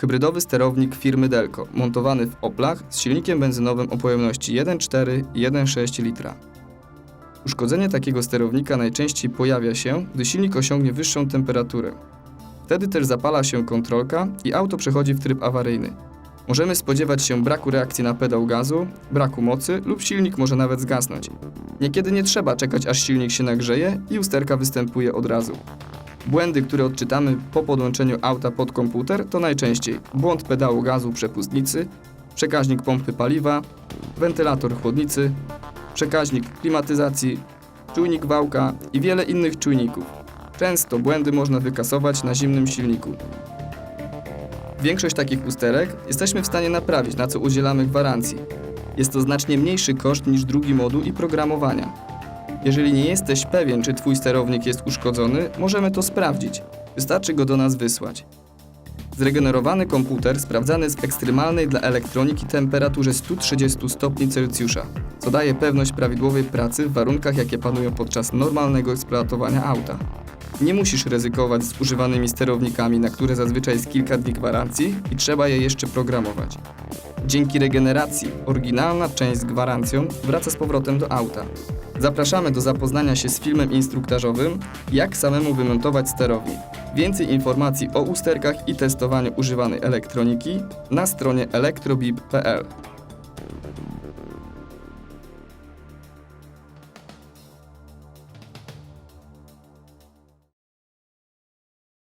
Hybrydowy sterownik firmy Delco, montowany w Oplach z silnikiem benzynowym o pojemności 1,4 i 1,6 litra. Uszkodzenie takiego sterownika najczęściej pojawia się, gdy silnik osiągnie wyższą temperaturę. Wtedy też zapala się kontrolka i auto przechodzi w tryb awaryjny. Możemy spodziewać się braku reakcji na pedał gazu, braku mocy lub silnik może nawet zgasnąć. Niekiedy nie trzeba czekać aż silnik się nagrzeje i usterka występuje od razu. Błędy, które odczytamy po podłączeniu auta pod komputer to najczęściej błąd pedału gazu przepustnicy, przekaźnik pompy paliwa, wentylator chłodnicy, przekaźnik klimatyzacji, czujnik wałka i wiele innych czujników. Często błędy można wykasować na zimnym silniku. Większość takich usterek jesteśmy w stanie naprawić, na co udzielamy gwarancji. Jest to znacznie mniejszy koszt niż drugi moduł i programowania. Jeżeli nie jesteś pewien, czy Twój sterownik jest uszkodzony, możemy to sprawdzić. Wystarczy go do nas wysłać. Zregenerowany komputer sprawdzany jest w ekstremalnej dla elektroniki temperaturze 130 stopni Celsjusza, co daje pewność prawidłowej pracy w warunkach, jakie panują podczas normalnego eksploatowania auta. Nie musisz ryzykować z używanymi sterownikami, na które zazwyczaj jest kilka dni gwarancji i trzeba je jeszcze programować. Dzięki regeneracji oryginalna część z gwarancją wraca z powrotem do auta. Zapraszamy do zapoznania się z filmem instruktażowym Jak samemu wymontować sterownik. Więcej informacji o usterkach i testowaniu używanej elektroniki na stronie elektrobib.pl.